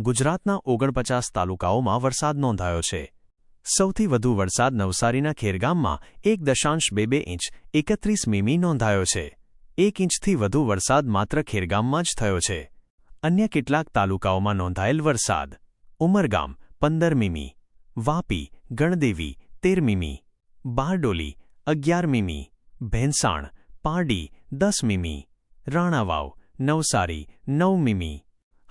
ગુજરાતના ઓગણપચાસ તાલુકાઓમાં વરસાદ નોંધાયો છે. સૌથી વધુ વરસાદ નવસારીના ખેરગામમાં એક દશાંશ બે બે ઇંચ, એકત્રીસ મીમી નોંધાયો છે. એક ઇંચથી વધુ વરસાદ માત્ર ખેરગામમાં જ થયો છે. અન્ય કેટલાક તાલુકાઓમાં નોંધાયેલ વરસાદ. ઉમરગામ, પંદર મીમી. વાપી, ગણદેવી, તેર મીમી. બારડોલી, અગિયાર મીમી. ભેંસાણ, પારડી, દસ મીમી. રાણાવાવ, નવસારી, નવ મીમી.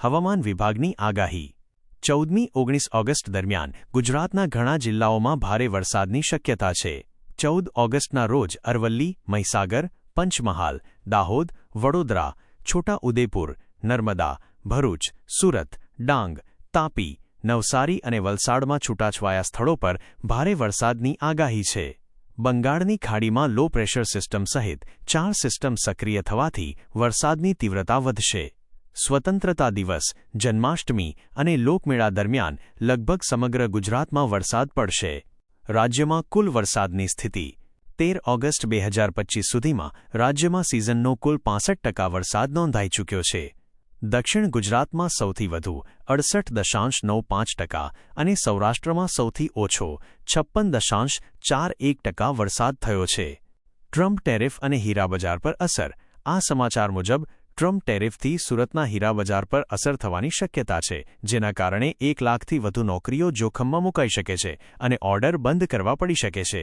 હવામાન વિભાગની આગાહી. ચૌદમી ઓગણીસ ઓગસ્ટ દરમિયાન ગુજરાતના ઘણા જિલ્લાઓમાં ભારે વરસાદની શક્યતા છે. ચૌદ ઓગસ્ટના રોજ અરવલ્લી, મહીસાગર, પંચમહાલ, દાહોદ, વડોદરા છોટા ઉદેપુર નર્મદા, ભરૂચ, સુરત, ડાંગ, તાપી, નવસારી અને વલસાડમાં છૂટાછવાયા સ્થળો પર ભારે વરસાદની આગાહી છે. બંગાળની ખાડીમાં લો પ્રેશર સિસ્ટમ સહિત ચાર સિસ્ટમ સક્રિય થવાથી વરસાદની તીવ્રતા વધશે. સ્વતંત્રતા દિવસ, જન્માષ્ટમી અને લોકમેળા દરમિયાન લગભગ સમગ્ર ગુજરાતમાં વરસાદ પડશે. રાજ્યમાં કુલ વરસાદની સ્થિતિ, તેર ઓગસ્ટ બે હજાર પચીસ સુધીમાં રાજ્યમાં સિઝનનો કુલ પાંસઠ ટકા વરસાદ નોંધાઈ ચૂક્યો છે. દક્ષિણ ગુજરાતમાં સૌથી વધુ, અડસઠ દશાંશ નવ પાંચ ટકા અને સૌરાષ્ટ્રમાં સૌથી ઓછો, છપ્પન દશાંશ ચાર એક ટકા વરસાદ થયો છે. ટ્રમ્પ ટેરિફ અને હીરાબજાર પર અસર, આ સમાચાર મુજબ ટ્રમ્પ ટેરિફથી સુરતના હીરા બજાર પર અસર થવાની શક્યતા છે, જેના કારણે એક લાખથી વધુ નોકરીઓ જોખમમાં મુકાઈ શકે છે અને ઓર્ડર બંધ કરવા પડી શકે છે.